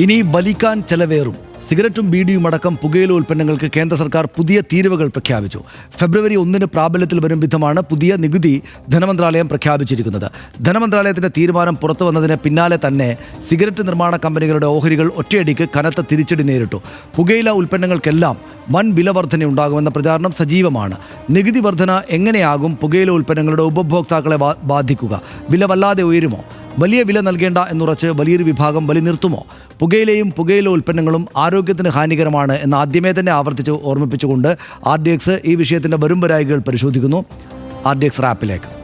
ഇനി വലിക്കാൻ ചെലവേറും. സിഗരറ്റും ബീഡിയും അടക്കം പുകയില ഉൽപ്പന്നങ്ങൾക്ക് കേന്ദ്ര സർക്കാർ പുതിയ തീരുവകൾ പ്രഖ്യാപിച്ചു. ഫെബ്രുവരി ഒന്നിന് പ്രാബല്യത്തിൽ വരും വിധമാണ് പുതിയ നികുതി ധനമന്ത്രാലയം പ്രഖ്യാപിച്ചിരിക്കുന്നത്. ധനമന്ത്രാലയത്തിന്റെ തീരുമാനം പുറത്തു വന്നതിന് പിന്നാലെ തന്നെ സിഗരറ്റ് നിർമ്മാണ കമ്പനികളുടെ ഓഹരികൾ ഒറ്റയടിക്ക് കനത്ത തിരിച്ചടി നേരിട്ടു. പുകയില ഉൽപ്പന്നങ്ങൾക്കെല്ലാം വൻ വില വർധനയുണ്ടാകുമെന്ന പ്രചാരണം സജീവമാണ്. നികുതി വർധന എങ്ങനെയാകും പുകയില ഉൽപ്പന്നങ്ങളുടെ ഉപഭോക്താക്കളെ ബാധിക്കുക? വില വല്ലാതെ ഉയരുമോ? വലിയ വില നൽകേണ്ട എന്നുറച്ച് വലിയൊരു വിഭാഗം വലി നിർത്തുമോ? പുകയിലയും പുകയില ഉൽപ്പന്നങ്ങളും ആരോഗ്യത്തിന് ഹാനികരമാണ് എന്ന് ആദ്യമേ തന്നെ ആവർത്തിച്ച് ഓർമ്മിപ്പിച്ചുകൊണ്ട് ആർ ഡി എക്സ് ഈ വിഷയത്തിന്റെ വരുംവരായികൾ പരിശോധിക്കുന്നു. ആർ ഡി എക്സ് റാപ്പിലേക്ക്.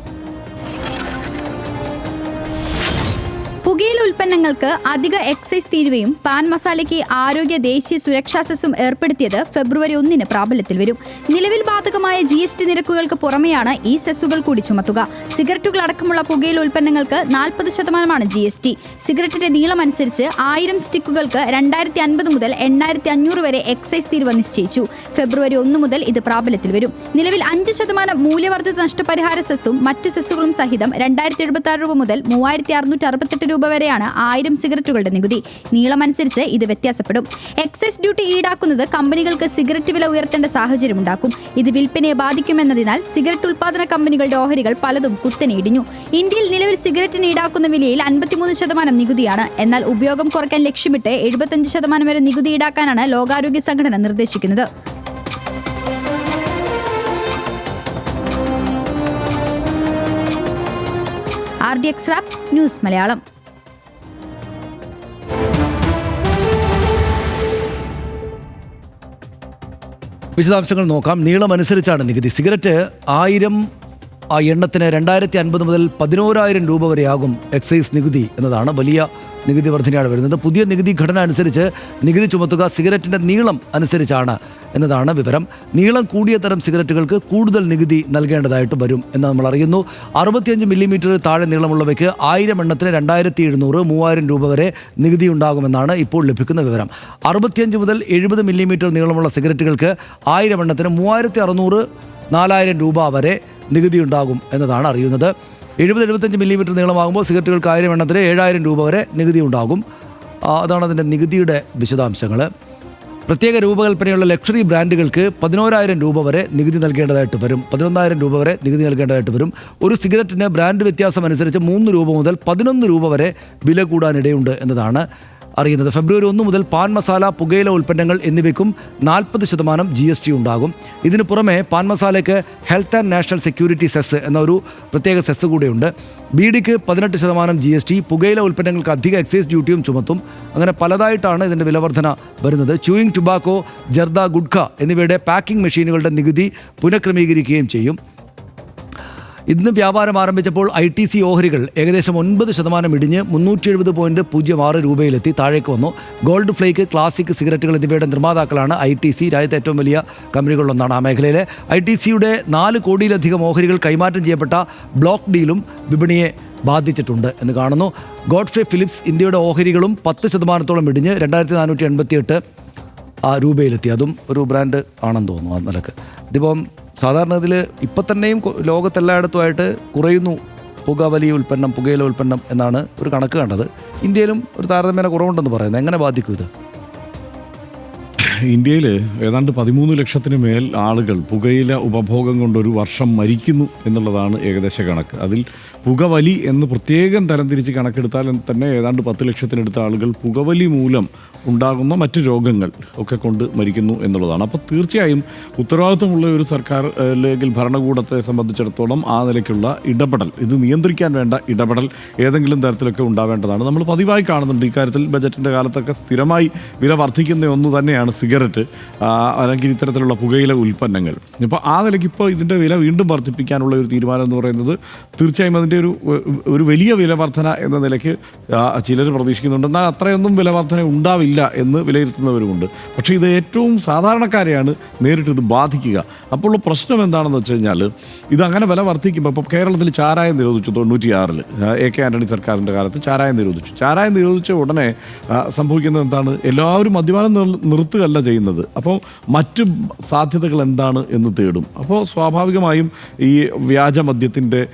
ഉൽപ്പന്നങ്ങൾക്ക് അധിക എക്സൈസ് തീരുവയും പാൻ മസാലയ്ക്ക് ആരോഗ്യ ദേശീയ സുരക്ഷാ സെസും ഏർപ്പെടുത്തിയത് ഫെബ്രുവരി ഒന്നിന് പ്രാബല്യത്തിൽ വരും. നിലവിൽ ബാധകമായ ജി എസ് ടി നിരക്കുകൾക്ക് പുറമെയാണ് ഈ സെസ്സുകൾ കൂടി ചുമത്തുക. സിഗരറ്റുകൾ അടക്കമുള്ള പുകയില ഉൽപ്പന്നങ്ങൾക്ക് നാൽപ്പത് ശതമാനമാണ് ജി എസ് ടി സിഗരറ്റിന്റെ നീളം അനുസരിച്ച് ആയിരം സ്റ്റിക്കുകൾക്ക് രണ്ടായിരത്തി അൻപത് മുതൽ എണ്ണായിരത്തി അഞ്ഞൂറ് വരെ എക്സൈസ് തീരുവ നിശ്ചയിച്ചു. ഫെബ്രുവരി ഒന്ന് മുതൽ ഇത് പ്രാബല്യത്തിൽ വരും. നിലവിൽ അഞ്ച് ശതമാനം മൂല്യവർദ്ധിത നഷ്ടപരിഹാര സെസ്സും മറ്റ് സെസ്സുകളും സഹിതം രണ്ടായിരത്തി എഴുപത്തി ആറ് രൂപ മുതൽ മൂവായിരത്തി അറുന്നൂറ്റി അറുപത്തെട്ട് രൂപ വരെയാണ് ആയിരം സിഗരറ്റുകളുടെ നികുതി. നീളമനുസരിച്ച് ഇത് വ്യത്യാസപ്പെടും. എക്സൈസ് ഡ്യൂട്ടി ഈടാക്കുന്നത് കമ്പനികൾക്ക് സിഗരറ്റ് വില ഉയർത്തേണ്ട സാഹചര്യമുണ്ടാക്കും. ഇത് വിൽപ്പനയെ ബാധിക്കുമെന്നതിനാൽ സിഗരറ്റ് ഉൽപ്പാദന കമ്പനികളുടെ ഓഹരികൾ പലതും കുത്തനെ ഇടിഞ്ഞു. ഇന്ത്യയിൽ നിലവിൽ സിഗരറ്റിന് ഈടാക്കുന്ന വിലയിൽ അൻപത്തിമൂന്ന് ശതമാനം നികുതിയാണ്. എന്നാൽ ഉപയോഗം കുറയ്ക്കാൻ ലക്ഷ്യമിട്ട് എഴുപത്തഞ്ച് ശതമാനം വരെ നികുതി ഈടാക്കാനാണ് ലോകാരോഗ്യ സംഘടന നിർദ്ദേശിക്കുന്നത്. R D X news Malayalam. വിശദാംശങ്ങൾ നോക്കാം. നീളം അനുസരിച്ചാണ് നികുതി. സിഗരറ്റ് ആയിരം ആ എണ്ണത്തിന് രണ്ടായിരത്തി അൻപത് മുതൽ പതിനോരായിരം രൂപ വരെയാകും എക്സൈസ് നികുതി എന്നതാണ് വലിയ നികുതി വർധനയാണ് വരുന്നത്. പുതിയ നികുതി ഘടന അനുസരിച്ച് നികുതി ചുമത്തുക സിഗരറ്റിന്റെ നീളം അനുസരിച്ചാണ് എന്നതാണ് വിവരം. നീളം കൂടിയ തരം സിഗരറ്റുകൾക്ക് കൂടുതൽ നികുതി നൽകേണ്ടതായിട്ട് വരും എന്ന് നമ്മൾ അറിയുന്നു. അറുപത്തിയഞ്ച് മില്ലിമീറ്റർ താഴെ നീളമുള്ളവയ്ക്ക് ആയിരം എണ്ണത്തിന് രണ്ടായിരത്തി എഴുന്നൂറ് മൂവായിരം രൂപ വരെ നികുതി ഉണ്ടാകുമെന്നാണ് ഇപ്പോൾ ലഭിക്കുന്ന വിവരം. അറുപത്തിയഞ്ച് മുതൽ എഴുപത് മില്ലിമീറ്റർ നീളമുള്ള സിഗരറ്റുകൾക്ക് ആയിരം എണ്ണത്തിന് മൂവായിരത്തി അറുന്നൂറ് നാലായിരം രൂപ വരെ നികുതി ഉണ്ടാകും എന്നതാണ് അറിയുന്നത്. എഴുപത് എഴുപത്തഞ്ച് മില്ലിമീറ്റർ നീളമാകുമ്പോൾ സിഗരറ്റുകൾക്ക് ആയിരം എണ്ണത്തിന് ഏഴായിരം രൂപ വരെ നികുതി ഉണ്ടാകും. അതാണ് അതിന്റെ നികുതിയുടെ വിശദാംശങ്ങൾ പ്രത്യേക രൂപകൽപ്പനയുള്ള ലക്ഷറി ബ്രാൻഡുകൾക്ക് പതിനോരായിരം രൂപ വരെ നികുതി നൽകേണ്ടതായിട്ട് വരും. പതിനൊന്നായിരം രൂപ വരെ നികുതി നൽകേണ്ടതായിട്ട് വരും. ഒരു സിഗരറ്റിന് ബ്രാൻഡ് വ്യത്യാസം അനുസരിച്ച് മൂന്ന് രൂപ മുതൽ പതിനൊന്ന് രൂപ വരെ വില കൂടാനിടയുണ്ട് എന്നതാണ് അറിയുന്നത്. ഫെബ്രുവരി ഒന്ന് മുതൽ പാൻ മസാല പുകയില ഉൽപ്പന്നങ്ങൾ എന്നിവയ്ക്കും നാൽപ്പത് ശതമാനം ജി എസ് ടി ഉണ്ടാകും. ഇതിനു പുറമെ പാൻ മസാലയ്ക്ക് health and national security cess എന്ന ഒരു പ്രത്യേക സെസ് കൂടെയുണ്ട്. ബീഡിക്ക് പതിനെട്ട് ശതമാനം ജി എസ് ടി പുകയില ഉൽപ്പന്നങ്ങൾക്ക് അധിക എക്സൈസ് ഡ്യൂട്ടിയും ചുമത്തും. അങ്ങനെ പലതായിട്ടാണ് ഇതിന്റെ വിലവർധന വരുന്നത്. ചൂയിങ് ടുബാക്കോ ജർദ ഗുഡ്ഖ എന്നിവയുടെ പാക്കിംഗ് മെഷീനുകളുടെ നികുതി പുനഃക്രമീകരിക്കുകയും ചെയ്യും. ഇന്ന് വ്യാപാരം ആരംഭിച്ചപ്പോൾ ഐ ടി സി ഓഹരികൾ ഏകദേശം ഒൻപത് ശതമാനം ഇടിഞ്ഞ് മുന്നൂറ്റി എഴുപത് പോയിന്റ് പൂജ്യം ആറ് രൂപയിലെത്തി താഴേക്ക് വന്നു. ഗോൾഡ് ഫ്ലേക്ക് ക്ലാസിക് സിഗരറ്റുകൾ എന്നിവയുടെ നിർമ്മാതാക്കളാണ് ഐ ടി സി രാജ്യത്തെ ഏറ്റവും വലിയ കമ്പനികളിലൊന്നാണ് ആ മേഖലയിലെ. ഐ ടി സിയുടെ നാല് കോടിയിലധികം ഓഹരികൾ കൈമാറ്റം ചെയ്യപ്പെട്ട ബ്ലോക്ക് ഡീലും വിപണിയെ ബാധിച്ചിട്ടുണ്ട് എന്ന് കാണുന്നു. ഗോഡ്ഫ്രേ ഫിലിപ്സ് ഇന്ത്യയുടെ ഓഹരികളും പത്ത് ശതമാനത്തോളം ഇടിഞ്ഞ് രണ്ടായിരത്തി നാനൂറ്റി എൺപത്തിയെട്ട് രൂപയിലെത്തി. അതും ഒരു ബ്രാൻഡ് ആണെന്ന് തോന്നുന്നു ആ നിലയ്ക്ക്. ഇതിപ്പം സാധാരണ ഇതിൽ ഇപ്പം തന്നെയും ലോകത്തെല്ലായിടത്തുമായിട്ട് കുറയുന്നു പുകവലി ഉൽപ്പന്നം പുകയില ഉൽപ്പന്നം എന്നാണ് ഒരു കണക്ക് കണ്ടത്. ഇന്ത്യയിലും ഒരു താരതമ്യേന കുറവുണ്ടെന്ന് പറയുന്നത്. എങ്ങനെ ബാധിക്കും ഇത്? ഇന്ത്യയിൽ ഏതാണ്ട് പതിമൂന്ന് ലക്ഷത്തിന് മേൽ ആളുകൾ പുകയില ഉപഭോഗം കൊണ്ട് ഒരു വർഷം മരിക്കുന്നു എന്നുള്ളതാണ് ഏകദേശ കണക്ക്. അതിൽ പുകവലി എന്ന് പ്രത്യേകം തരംതിരിച്ച് കണക്കെടുത്താൽ തന്നെ ഏതാണ്ട് പത്ത് ലക്ഷത്തിനടുത്ത ആളുകൾ പുകവലി മൂലം ഉണ്ടാകുന്ന മറ്റ് രോഗങ്ങൾ ഒക്കെ കൊണ്ട് മരിക്കുന്നു എന്നുള്ളതാണ്. അപ്പോൾ തീർച്ചയായും ഉത്തരവാദിത്വമുള്ള ഒരു സർക്കാർ അല്ലെങ്കിൽ ഭരണകൂടത്തെ സംബന്ധിച്ചിടത്തോളം ആ നിലയ്ക്കുള്ള ഇടപെടൽ ഇത് നിയന്ത്രിക്കാൻ വേണ്ട ഇടപെടൽ ഏതെങ്കിലും തരത്തിലൊക്കെ ഉണ്ടാവേണ്ടതാണ്. നമ്മൾ പതിവായി കാണുന്നുണ്ട് ഇക്കാര്യത്തിൽ ബജറ്റിന്റെ കാലത്തൊക്കെ സ്ഥിരമായി വില വർദ്ധിക്കുന്ന ഒന്ന് തന്നെയാണ് സിഗരറ്റ് അല്ലെങ്കിൽ ഇത്തരത്തിലുള്ള പുകയില ഉൽപ്പന്നങ്ങൾ. ഇപ്പോൾ ആ നിലയ്ക്ക് ഇപ്പോൾ ഇതിന്റെ വില വീണ്ടും വർദ്ധിപ്പിക്കാനുള്ള ഒരു തീരുമാനം എന്ന് പറയുന്നത് തീർച്ചയായും അതിന്റെ ഒരു ഒരു വലിയ വിലവർധന എന്ന നിലയ്ക്ക് ചിലർ പ്രതീക്ഷിക്കുന്നുണ്ട്. എന്നാൽ അത്രയൊന്നും വില വർധന ഉണ്ടാവില്ല എന്ന് വിലയിരുത്തുന്നവരുമുണ്ട്. പക്ഷേ ഇത് ഏറ്റവും സാധാരണക്കാരെയാണ് നേരിട്ട് ഇത് ബാധിക്കുക. അപ്പോൾ പ്രശ്നം എന്താണെന്ന് വെച്ച് കഴിഞ്ഞാൽ ഇത് അങ്ങനെ വില വർദ്ധിക്കുമ്പോൾ ഇപ്പോൾ കേരളത്തിൽ ചാരായം നിരോധിച്ചു തൊണ്ണൂറ്റിയാറിൽ എ കെ ആന്റണി സർക്കാരിന്റെ കാലത്ത് ചാരായം നിരോധിച്ചു. ചാരായം നിരോധിച്ച ഉടനെ സംഭവിക്കുന്നത് എന്താണ്? എല്ലാവരും മദ്യപാനം നിർ- നിർത്തുകയല്ല ചെയ്യുന്നത്. അപ്പോൾ മറ്റ് സാധ്യതകൾ എന്താണ് എന്ന് തേടും. അപ്പോൾ സ്വാഭാവികമായും ഈ വ്യാജ മദ്യത്തിന്റെ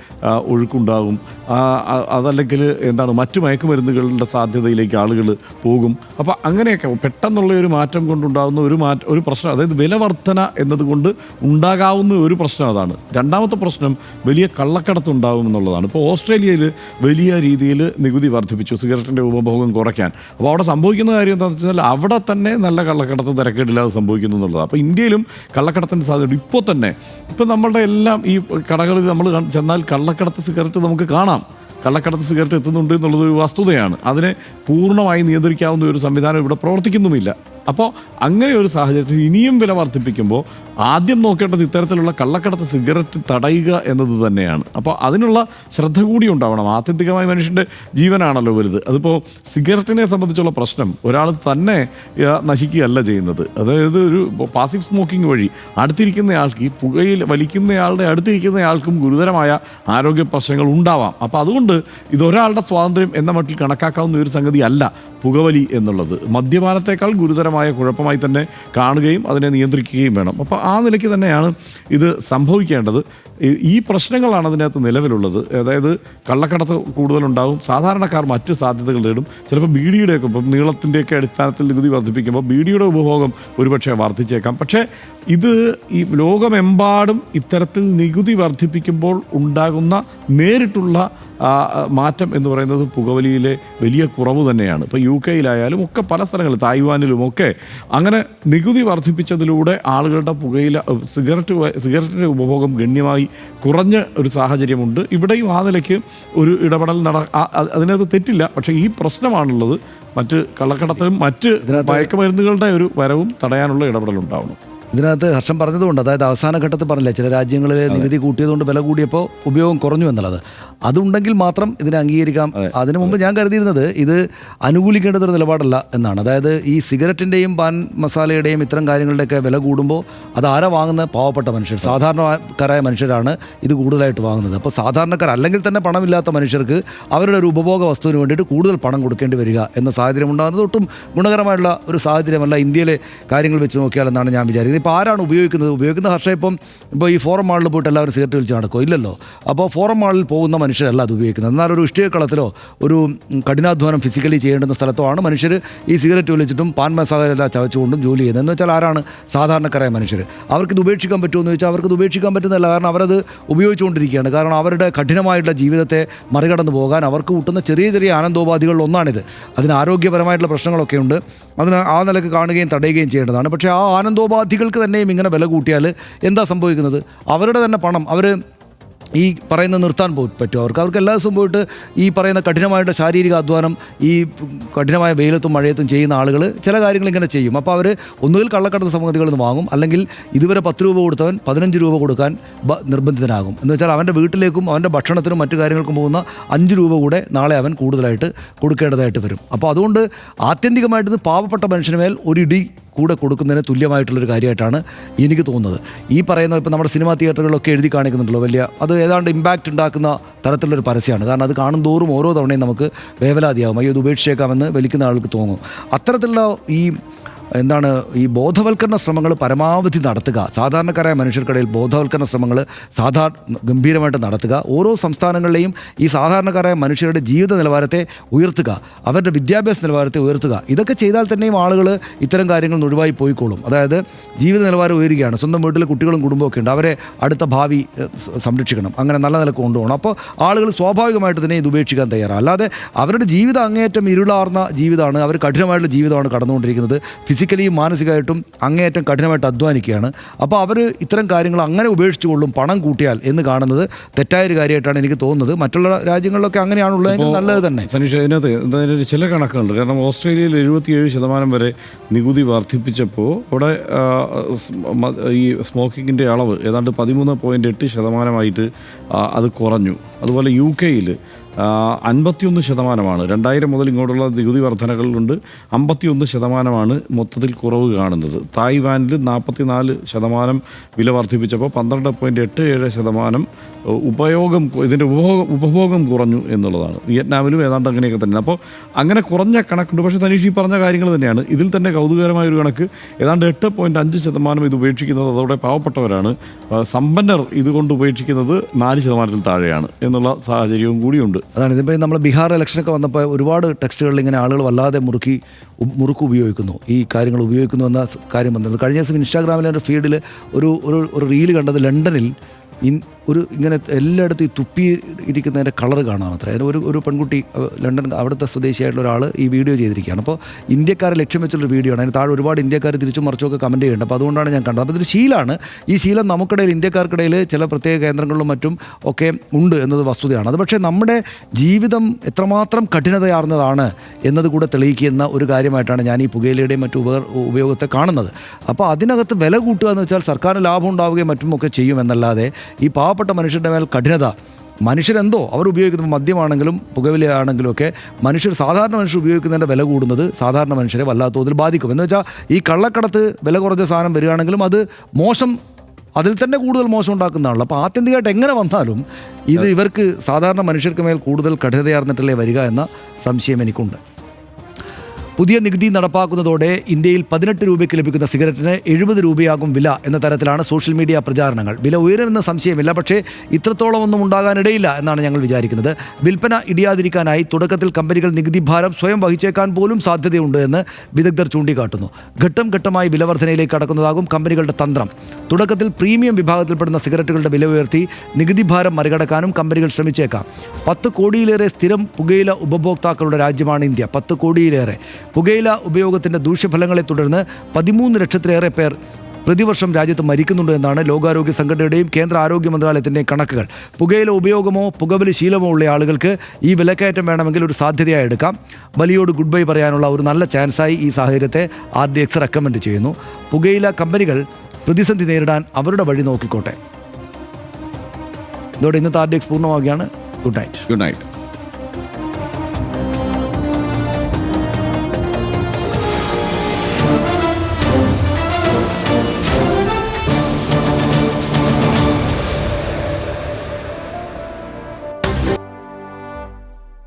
ആ, അതല്ലെങ്കിൽ എന്താണ് മറ്റു മയക്കുമരുന്നുകളുടെ സാധ്യതയിലേക്ക് ആളുകൾ പോകും. അപ്പോൾ അങ്ങനെയൊക്കെ പെട്ടെന്നുള്ള ഒരു മാറ്റം കൊണ്ടുണ്ടാകുന്ന ഒരു മാറ്റ ഒരു പ്രശ്നം അതായത് വില വർധന എന്നതുകൊണ്ട് ഉണ്ടാകാവുന്ന ഒരു പ്രശ്നം അതാണ്. രണ്ടാമത്തെ പ്രശ്നം വലിയ കള്ളക്കടത്ത് ഉണ്ടാകും എന്നുള്ളതാണ്. ഇപ്പോൾ ഓസ്ട്രേലിയയിൽ വലിയ രീതിയിൽ നികുതി വർദ്ധിപ്പിച്ചു. സിഗരറ്റിന്റെ ഉപഭോഗം കുറയ്ക്കാൻ. അപ്പോൾ അവിടെ സംഭവിക്കുന്ന കാര്യം എന്താണെന്ന് വെച്ചാൽ അവിടെ തന്നെ നല്ല കള്ളക്കടത്ത് തിരക്കേടില്ലാതെ സംഭവിക്കുന്നു എന്നുള്ളതാണ്. അപ്പോൾ ഇന്ത്യയിലും കള്ളക്കടത്തിന്റെ സാധ്യത ഇപ്പോൾ തന്നെ ഇപ്പം നമ്മളുടെ എല്ലാം ഈ കടകളിൽ നമ്മൾ ചെന്നാൽ കള്ളക്കടത്ത് സിഗരറ്റ് നമുക്ക് കാണാം. കള്ളക്കടത്ത് സിഗരറ്റ് എത്തുന്നുണ്ട് എന്നുള്ളത് ഒരു വസ്തുതയാണ്. അതിനെ പൂർണമായി നിയന്ത്രിക്കാവുന്ന ഒരു സംവിധാനം ഇവിടെ പ്രവർത്തിക്കുന്നുമില്ല. അപ്പോൾ അങ്ങനെ ഒരു സാഹചര്യത്തിൽ ഇനിയും വില വർദ്ധിപ്പിക്കുമ്പോൾ ആദ്യം നോക്കേണ്ടത് ഇത്തരത്തിലുള്ള കള്ളക്കടത്ത് സിഗരറ്റ് തടയുക എന്നത് തന്നെയാണ്. അപ്പോൾ അതിനുള്ള ശ്രദ്ധ കൂടി ഉണ്ടാവണം. ആത്യന്തികമായി മനുഷ്യന്റെ ജീവനാണല്ലോ വലുത്. അതിപ്പോൾ സിഗരറ്റിനെ സംബന്ധിച്ചുള്ള പ്രശ്നം ഒരാൾ തന്നെ നശിക്കുകയല്ല ചെയ്യുന്നത്. അതായത് ഒരു പാസിക് സ്മോക്കിംഗ് വഴി അടുത്തിരിക്കുന്നയാൾക്ക് ഈ പുകയിൽ വലിക്കുന്നയാളുടെ അടുത്തിരിക്കുന്നയാൾക്കും ഗുരുതരമായ ആരോഗ്യ പ്രശ്നങ്ങൾ ഉണ്ടാവാം. അപ്പോൾ അതുകൊണ്ട് ഇതൊരാളുടെ സ്വാതന്ത്ര്യം എന്ന മട്ടിൽ കണക്കാക്കാവുന്ന ഒരു സംഗതി അല്ല പുകവലി എന്നുള്ളത്. മദ്യപാനത്തെക്കാൾ ഗുരുതരമായ കുഴപ്പമായി തന്നെ കാണുകയും അതിനെ നിയന്ത്രിക്കുകയും വേണം. അപ്പോൾ ആ നിലയ്ക്ക് തന്നെയാണ് ഇത് സംഭവിക്കേണ്ടത്. ഈ- പ്രശ്നങ്ങളാണ് അതിനകത്ത് നിലവിലുള്ളത്. അതായത് കള്ളക്കടത്ത് കൂടുതലുണ്ടാവും. സാധാരണക്കാർ മറ്റു സാധ്യതകൾ നേടും ചിലപ്പോൾ ബീഡിയുടെയൊക്കെ ഇപ്പം നീളത്തിന്റെയൊക്കെ അടിസ്ഥാനത്തിൽ നികുതി വർദ്ധിപ്പിക്കുമ്പോൾ ബീഡിയുടെ ഉപഭോഗം ഒരുപക്ഷെ വർദ്ധിച്ചേക്കാം. പക്ഷേ ഇത് ഈ ലോകമെമ്പാടും ഇത്തരത്തിൽ നികുതി വർദ്ധിപ്പിക്കുമ്പോൾ ഉണ്ടാകുന്ന നേരിട്ടുള്ള മാറ്റം എന്ന് പറയുന്നത് പുകവലിയിലെ വലിയ കുറവ് തന്നെയാണ്. ഇപ്പോൾ യു കെയിലായാലും ഒക്കെ പല സ്ഥലങ്ങളിൽ തായ്വാനിലും ഒക്കെ അങ്ങനെ നികുതി വർദ്ധിപ്പിച്ചതിലൂടെ ആളുകളുടെ പുകയില സിഗരറ്റ് സിഗരറ്റിന്റെ ഉപഭോഗം ഗണ്യമായി കുറഞ്ഞ ഒരു സാഹചര്യമുണ്ട്. ഇവിടെയും ആ നിലയ്ക്ക് ഒരു ഇടപെടൽ നട ആ- ആ- അതിനകത്ത് തെറ്റില്ല. പക്ഷേ ഈ പ്രശ്നമാണുള്ളത് മറ്റ് കള്ളക്കടത്തിലും മറ്റ് മയക്കുമരുന്നുകളുടെ ഒരു വരവും തടയാനുള്ള ഇടപെടൽ ഉണ്ടാവണം ഇതിനകത്ത് ഹർഷം പറഞ്ഞതുകൊണ്ട് അതായത് അവസാന ഘട്ടത്തിൽ പറഞ്ഞില്ലേ ചില രാജ്യങ്ങളിൽ നികുതി കൂട്ടിയതുകൊണ്ട് വില കൂടിയപ്പോൾ ഉപയോഗം കുറഞ്ഞു എന്നുള്ളത്. അതുണ്ടെങ്കിൽ മാത്രം ഇതിനെ അംഗീകരിക്കാം. അതിനു മുമ്പ് ഞാൻ കരുതിയിരുന്നത് ഇത് അനുകൂലിക്കേണ്ടത് ഒരു നിലപാടല്ല എന്നാണ്. അതായത് ഈ സിഗരറ്റിന്റെയും പാൻ മസാലയുടെയും ഇത്തരം കാര്യങ്ങളുടെയൊക്കെ വില കൂടുമ്പോൾ അത് ആരാ വാങ്ങുന്ന പാവപ്പെട്ട മനുഷ്യർ. സാധാരണക്കാരായ മനുഷ്യരാണ് ഇത് കൂടുതലായിട്ട് വാങ്ങുന്നത്. അപ്പോൾ സാധാരണക്കാർ അല്ലെങ്കിൽ തന്നെ പണമില്ലാത്ത മനുഷ്യർക്ക് അവരുടെ ഒരു ഉപഭോഗ വസ്തുവിന് വേണ്ടിയിട്ട് കൂടുതൽ പണം കൊടുക്കേണ്ടി വരിക എന്ന സാഹചര്യം ഉണ്ടാകുന്നത് ഒട്ടും ഗുണകരമായിട്ടുള്ള ഒരു സാഹചര്യമല്ല ഇന്ത്യയിലെ കാര്യങ്ങൾ വെച്ച് നോക്കിയാൽ എന്നാണ് ഞാൻ വിചാരിക്കുന്നത്. ഇപ്പോൾ ആരാണ് ഉപയോഗിക്കുന്നത്? ഉപയോഗിക്കുന്ന ഹർഷ ഇപ്പം ഇപ്പോൾ ഈ ഫോറം മാളിൽ പോയിട്ട് എല്ലാവരും സിഗരറ്റ് വലിച്ച് നടക്കും ഇല്ലല്ലോ. അപ്പോൾ ഫോറം മാളിൽ പോകുന്ന മനുഷ്യരല്ല അത് ഉപയോഗിക്കുന്നത്. എന്നാൽ ഒരു ഇഷ്ടികക്കളത്തിലോ ഒരു കഠിനാധ്വാനം ഫിസിക്കലി ചെയ്യേണ്ടുന്ന സ്ഥലത്തോ ആണ് മനുഷ്യർ ഈ സിഗരറ്റ് വലിച്ചിട്ടും പാൻ മസാല ചവച്ചുകൊണ്ടും ജോലി ചെയ്യുന്നത്. എന്ന് വെച്ചാൽ ആരാണ്? സാധാരണക്കാരായ മനുഷ്യർ അവർക്കിത് ഉപേക്ഷിക്കാൻ പറ്റുമെന്ന് ചോദിച്ചാൽ അവർക്കിത് ഉപേക്ഷിക്കാൻ പറ്റുന്നില്ല കാരണം അവരത് ഉപയോഗിച്ചുകൊണ്ടിരിക്കുകയാണ്. കാരണം അവരുടെ കഠിനമായിട്ടുള്ള ജീവിതത്തെ മറികടന്ന് പോകാൻ അവർക്ക് കൂട്ടുന്ന ചെറിയ ചെറിയ ആനന്ദോപാധികളിൽ ഒന്നാണിത്. അതിന് ആരോഗ്യപരമായിട്ടുള്ള പ്രശ്നങ്ങളൊക്കെ ഉണ്ട് അതിന് ആ നിലയ്ക്ക് കാണുകയും തടയുകയും ചെയ്യേണ്ടതാണ്. പക്ഷേ ആ ആനന്ദോപാധികൾക്ക് തന്നെയും ഇങ്ങനെ വില കൂട്ടിയാൽ എന്താ സംഭവിക്കുന്നത്? അവരുടെ തന്നെ പണം അവർ ഈ പറയുന്ന നിർത്താൻ പറ്റും. അവർക്ക് അവർക്ക് എല്ലാ ദിവസവും പോയിട്ട് ഈ പറയുന്ന കഠിനമായിട്ട് ശാരീരിക അധ്വാനം ഈ കഠിനമായ വെയിലത്തും മഴയത്തും ചെയ്യുന്ന ആളുകൾ ചില കാര്യങ്ങൾ ഇങ്ങനെ ചെയ്യും. അപ്പോൾ അവർ ഒന്നുകിൽ കള്ളക്കടത്ത് സംഗതികളിൽ നിന്ന് വാങ്ങും അല്ലെങ്കിൽ ഇതുവരെ പത്ത് രൂപ കൊടുത്തവൻ പതിനഞ്ച് രൂപ കൊടുക്കാൻ നിർബന്ധിതനാകും. എന്ന് വെച്ചാൽ അവന്റെ വീട്ടിലേക്കും അവന്റെ ഭക്ഷണത്തിനും മറ്റു കാര്യങ്ങൾക്കും പോകുന്ന അഞ്ച് രൂപ കൂടെ നാളെ അവൻ കൂടുതലായിട്ട് കൊടുക്കേണ്ടതായിട്ട് വരും. അപ്പോൾ അതുകൊണ്ട് ആത്യന്തികമായിട്ട് പാവപ്പെട്ട മനുഷ്യന് മേൽ ഒരു കൂടെ കൊടുക്കുന്നതിന് തുല്യമായിട്ടുള്ളൊരു കാര്യമായിട്ടാണ് എനിക്ക് തോന്നുന്നത്. ഈ പറയുന്ന ഇപ്പോൾ നമ്മുടെ സിനിമാ തിയേറ്ററുകളിലൊക്കെ എഴുതി കാണിക്കുന്നുണ്ടല്ലോ വലിയ അത് ഏതാണ്ട് ഇമ്പാക്റ്റ് ഉണ്ടാക്കുന്ന തരത്തിലുള്ളൊരു പരസ്യമാണ്. കാരണം അത് കാണും തോറും ഓരോ തവണയും നമുക്ക് വേവലാതിയാകും അയ്യോ ഇത് ഉപേക്ഷിച്ചേക്കാമെന്ന് വലിക്കുന്ന ആൾക്ക് തോന്നും. അത്തരത്തിലുള്ള ഈ എന്താണ് ഈ ബോധവൽക്കരണ ശ്രമങ്ങൾ പരമാവധി നടത്തുക. സാധാരണക്കാരായ മനുഷ്യർക്കിടയിൽ ബോധവൽക്കരണ ശ്രമങ്ങൾ സാധാ ഗംഭീരമായിട്ട് നടത്തുക. ഓരോ സംസ്ഥാനങ്ങളിലെയും ഈ സാധാരണക്കാരായ മനുഷ്യരുടെ ജീവിത നിലവാരത്തെ ഉയർത്തുക. അവരുടെ വിദ്യാഭ്യാസ നിലവാരത്തെ ഉയർത്തുക. ഇതൊക്കെ ചെയ്താൽ തന്നെയും ആളുകൾ ഇത്തരം കാര്യങ്ങൾ ഒഴിവായി പോയിക്കോളും. അതായത് ജീവിത നിലവാരം ഉയരുകയാണ്. സ്വന്തം വീട്ടിൽ കുട്ടികളും കുടുംബമൊക്കെ ഉണ്ട്. അവരെ അടുത്ത ഭാവി സംരക്ഷിക്കണം. അങ്ങനെ നല്ല നിലയ്ക്ക് കൊണ്ടുപോകണം. അപ്പോൾ ആളുകൾ സ്വാഭാവികമായിട്ട് തന്നെ ഇത് ഉപേക്ഷിക്കാൻ തയ്യാറാണ്. അല്ലാതെ അവരുടെ ജീവിതം അങ്ങേയറ്റം ഇരുളാർന്ന ജീവിതമാണ്. അവർ കഠിനമായിട്ടുള്ള ജീവിതമാണ് കടന്നുകൊണ്ടിരിക്കുന്നത്. ഫിസിക്കലിയും മാനസികമായിട്ടും അങ്ങേയറ്റം കഠിനമായിട്ട് അധ്വാനിക്കുകയാണ്. അപ്പോൾ അവർ ഇത്തരം കാര്യങ്ങൾ അങ്ങനെ ഉപേക്ഷിച്ചുകൊള്ളും പണം കൂട്ടിയാൽ എന്ന് കാണുന്നത് തെറ്റായ ഒരു കാര്യമായിട്ടാണ് എനിക്ക് തോന്നുന്നത്. മറ്റുള്ള രാജ്യങ്ങളിലൊക്കെ അങ്ങനെയാണുള്ളതെങ്കിൽ നല്ലത് തന്നെ. സനീഷ് അതിനകത്ത് എന്തായാലും ചില കണക്കുണ്ട്. കാരണം ഓസ്ട്രേലിയയിൽ എഴുപത്തിയേഴ് ശതമാനം വരെ നികുതി വർദ്ധിപ്പിച്ചപ്പോൾ അവിടെ ഈ സ്മോക്കിങ്ങിന്റെ അളവ് ഏതാണ്ട് പതിമൂന്ന് പോയിന്റ് എട്ട് ശതമാനമായിട്ട് അത് കുറഞ്ഞു. അതുപോലെ യു കെയിൽ അൻപത്തിയൊന്ന് ശതമാനമാണ്. രണ്ടായിരം മുതൽ ഇങ്ങോട്ടുള്ള നികുതി വർധനകളിലുണ്ട്. അമ്പത്തിയൊന്ന് ശതമാനമാണ് മൊത്തത്തിൽ കുറവ് കാണുന്നത്. തായ്വാനിൽ നാൽപ്പത്തിനാല് ശതമാനം വില വർദ്ധിപ്പിച്ചപ്പോൾ പന്ത്രണ്ട് പോയിന്റ് എട്ട് ഏഴ് ശതമാനം ഉപയോഗം ഇതിന്റെ ഉപഭോഗം ഉപഭോഗം കുറഞ്ഞു എന്നുള്ളതാണ്. വിയറ്റ്നാമിലും ഏതാണ്ട് അങ്ങനെയൊക്കെ തന്നെ അപ്പോൾ അങ്ങനെ കുറഞ്ഞ കണക്കുണ്ട്. പക്ഷേ തനീഷ് ഈ പറഞ്ഞ കാര്യങ്ങൾ തന്നെയാണ്. ഇതിൽ തന്നെ കൗതുകകരമായ ഒരു കണക്ക് ഏതാണ്ട് എട്ട് പോയിന്റ് അഞ്ച് ശതമാനം ഇത് ഉപേക്ഷിക്കുന്നത് അതോടെ പാവപ്പെട്ടവരാണ്. സമ്പന്നർ ഇതുകൊണ്ട് ഉപേക്ഷിക്കുന്നത് നാല് ശതമാനത്തിൽ താഴെയാണ് എന്നുള്ള സാഹചര്യവും കൂടിയുണ്ട്. അതാണ്. ഇതിപ്പോൾ നമ്മൾ ബീഹാർ ഇലക്ഷനൊക്കെ വന്നപ്പോൾ ഒരുപാട് ടെക്സ്റ്റുകളിൽ ഇങ്ങനെ ആളുകൾ വല്ലാതെ മുറുക്കി മുറുക്ക് ഉപയോഗിക്കുന്നു. ഈ കാര്യങ്ങൾ ഉപയോഗിക്കുന്നു എന്ന കാര്യം വന്നത്. കഴിഞ്ഞ ദിവസം ഇൻസ്റ്റാഗ്രാമിലെ ഒരു ഫീഡിൽ ഒരു ഒരു റീൽ കണ്ടത് ലണ്ടനിൽ ഒരു ഇങ്ങനെ എല്ലായിടത്തും ഈ തുപ്പി ഇരിക്കുന്നതിന്റെ കളർ കാണാൻ അത്ര. അതിന് ഒരു ഒരു പെൺകുട്ടി ലണ്ടൻ അവിടുത്തെ സ്വദേശിയായിട്ടുള്ള ഒരാൾ ഈ വീഡിയോ ചെയ്തിരിക്കുകയാണ്. അപ്പോൾ ഇന്ത്യക്കാരെ ലക്ഷ്യം വെച്ചുള്ള വീഡിയോ ആണ് അതിന് താഴെ ഒരുപാട് ഇന്ത്യക്കാർ തിരിച്ചും മറിച്ചൊക്കെ കമന്റ് ചെയ്യുന്നുണ്ട്. അപ്പോൾ അതുകൊണ്ടാണ് ഞാൻ കണ്ടത്. അപ്പോൾ ഇതൊരു ശീലമാണ്. ഈ ശീലം നമുക്കിടയിൽ ഇന്ത്യക്കാർക്കിടയിൽ ചില പ്രത്യേക കേന്ദ്രങ്ങളിലും മറ്റും ഒക്കെ ഉണ്ട് എന്നത് വസ്തുതയാണ്. അത് പക്ഷേ നമ്മുടെ ജീവിതം എത്രമാത്രം കഠിനതയാർന്നതാണ് എന്നത് കൂടെ തെളിയിക്കുന്ന ഒരു കാര്യമായിട്ടാണ് ഞാൻ ഈ പുകയിലയുടെയും മറ്റു ഉപ ഉപയോഗത്തെ കാണുന്നത്. അപ്പോൾ അതിനകത്ത് വില കൂട്ടുക എന്ന് വെച്ചാൽ സർക്കാരിന് ലാഭം ഉണ്ടാവുകയും മറ്റുമൊക്കെ ചെയ്യുമെന്നല്ലാതെ ഈ പാവപ്പെട്ട മനുഷ്യരുടെ മേൽ കഠിനത. മനുഷ്യരെന്തോ അവർ ഉപയോഗിക്കുന്ന മദ്യമാണെങ്കിലും പുകവിലയാണെങ്കിലും ഒക്കെ മനുഷ്യർ സാധാരണ മനുഷ്യർ ഉപയോഗിക്കുന്നതിന്റെ വില കൂടുന്നത് സാധാരണ മനുഷ്യരെ വല്ലാത്ത തോതിൽ ബാധിക്കും. എന്ന് വെച്ചാൽ ഈ കള്ളക്കടത്ത് വില കുറഞ്ഞ സാധനം വരികയാണെങ്കിലും അത് മോശം അതിൽ തന്നെ കൂടുതൽ മോശം ഉണ്ടാക്കുന്നതാണല്ലോ. അപ്പോൾ ആത്യന്തികമായിട്ട് എങ്ങനെ വന്നാലും ഇത് ഇവർക്ക് സാധാരണ മനുഷ്യർക്ക് മേൽ കൂടുതൽ കഠിനതയാർന്നിട്ടല്ലേ വരിക എന്ന സംശയം എനിക്കുണ്ട്. പുതിയ നികുതി നടപ്പാക്കുന്നതോടെ ഇന്ത്യയിൽ പതിനെട്ട് രൂപയ്ക്ക് ലഭിക്കുന്ന സിഗരറ്റിന് എഴുപത് രൂപയാകും വില എന്ന തരത്തിലാണ് സോഷ്യൽ മീഡിയ പ്രചാരണങ്ങൾ. വില ഉയരുമെന്ന സംശയമില്ല പക്ഷേ ഇത്രത്തോളം ഒന്നും ഉണ്ടാകാനിടയില്ല എന്നാണ് ഞങ്ങൾ വിചാരിക്കുന്നത്. വിൽപ്പന ഇടിയാതിരിക്കാനായി തുടക്കത്തിൽ കമ്പനികൾ നികുതി ഭാരം സ്വയം വഹിച്ചേക്കാൻ പോലും സാധ്യതയുണ്ട് എന്ന് വിദഗ്ധർ ചൂണ്ടിക്കാട്ടുന്നു. ഘട്ടം ഘട്ടമായി വില വർധനയിലേക്ക് കടക്കുന്നതാകും കമ്പനികളുടെ തന്ത്രം. തുടക്കത്തിൽ പ്രീമിയം വിഭാഗത്തിൽപ്പെടുന്ന സിഗരറ്റുകളുടെ വില ഉയർത്തി നികുതി ഭാരം മറികടക്കാനും കമ്പനികൾ ശ്രമിച്ചേക്കാം. പത്ത് കോടിയിലേറെ സ്ഥിരം പുകയില ഉപഭോക്താക്കളുടെ രാജ്യമാണ് ഇന്ത്യ. പത്ത് കോടിയിലേറെ. പുകയില ഉപയോഗത്തിന്റെ ദൂഷ്യഫലങ്ങളെ തുടർന്ന് പതിമൂന്ന് ലക്ഷത്തിലേറെ പേർ പ്രതിവർഷം രാജ്യത്ത് മരിക്കുന്നുണ്ട് എന്നാണ് ലോകാരോഗ്യ സംഘടനയുടെയും കേന്ദ്ര ആരോഗ്യ മന്ത്രാലയത്തിന്റെയും കണക്കുകൾ. പുകയില ഉപയോഗമോ പുകവലി ശീലമോ ഉള്ള ആളുകൾക്ക് ഈ വിലക്കയറ്റം വേണമെങ്കിൽ ഒരു സാധ്യതയായി എടുക്കാം. വലിയോട് ഗുഡ് ബൈ പറയാനുള്ള ഒരു നല്ല ചാൻസായി ഈ സാഹചര്യത്തെ ആർ ഡി എക്സ് റെക്കമെൻഡ് ചെയ്യുന്നു. പുകയില കമ്പനികൾ പ്രതിസന്ധി നേരിടാൻ അവരുടെ വഴി നോക്കിക്കോട്ടെ. ഇതോടെ ഇന്നത്തെ R D X പൂർണമാവുകയാണ്. Good night. Good night.